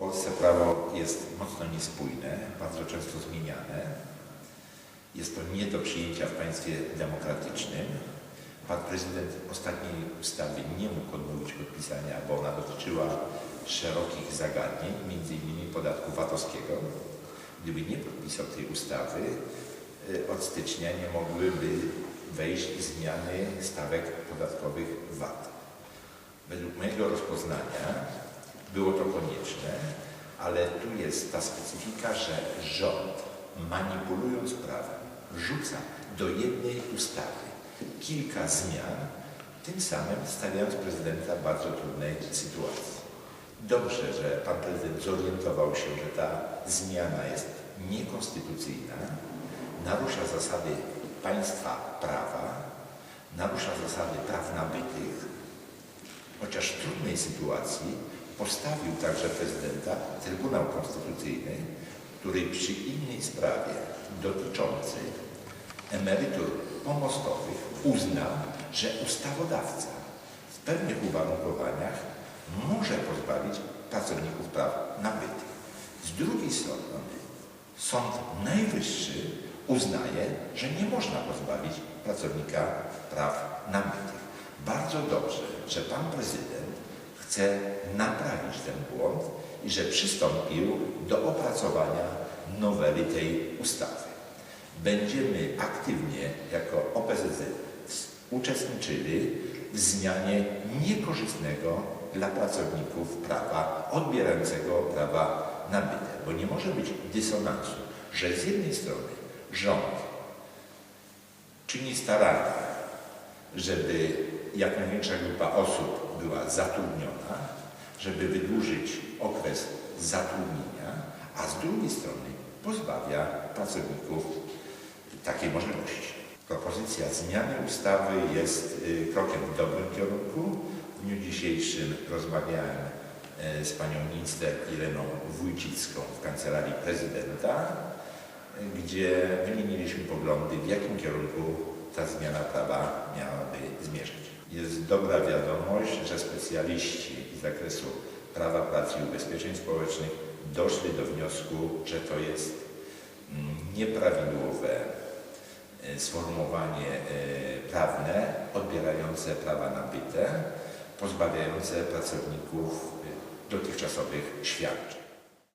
Polsce prawo jest mocno niespójne, bardzo często zmieniane. Jest to nie do przyjęcia w państwie demokratycznym. Pan prezydent ostatniej ustawy nie mógł odmówić podpisania, bo ona dotyczyła szerokich zagadnień, innymi podatku VAT-owskiego. Gdyby nie podpisał tej ustawy, y, od stycznia nie mogłyby wejść zmiany stawek podatkowych VAT. Według mojego rozpoznania było to konieczne, ale tu jest ta specyfika, że rząd manipulując prawem rzuca do jednej ustawy kilka zmian, tym samym stawiając prezydenta w bardzo trudnej sytuacji. Dobrze, że pan prezydent zorientował się, że ta zmiana jest niekonstytucyjna, narusza zasady państwa prawa, narusza zasady praw nabytych, chociaż w trudnej sytuacji postawił także prezydenta Trybunał Konstytucyjny, który przy innej sprawie dotyczącej emerytur pomostowych uznał, że ustawodawca w pewnych uwarunkowaniach może pozbawić pracowników praw nabytych. Z drugiej strony Sąd Najwyższy uznaje, że nie można pozbawić pracownika praw nabytych. Bardzo dobrze, że pan prezydent chce naprawić ten błąd i że przystąpił do opracowania noweli tej ustawy. Będziemy aktywnie jako OPZZ uczestniczyli w zmianie niekorzystnego dla pracowników prawa, odbierającego prawa nabyte, bo nie może być dysonansu, że z jednej strony rząd czyni starania, żeby jak największa grupa osób była zatrudniona, żeby wydłużyć okres zatrudnienia, a z drugiej strony pozbawia pracowników takiej możliwości. Propozycja zmiany ustawy jest y, krokiem w dobrym kierunku. W dniu dzisiejszym rozmawiałem e, z panią minister Ireną Wójcicką w kancelarii prezydenta, y, gdzie wymieniliśmy poglądy, w jakim kierunku ta zmiana prawa miałaby zmierzać. Jest dobra wiadomość, że specjaliści z zakresu prawa pracy i ubezpieczeń społecznych doszli do wniosku, że to jest mm, nieprawidłowe e, sformułowanie e, prawne odbierające prawa nabyte, pozbawiające pracowników e, dotychczasowych świadczeń.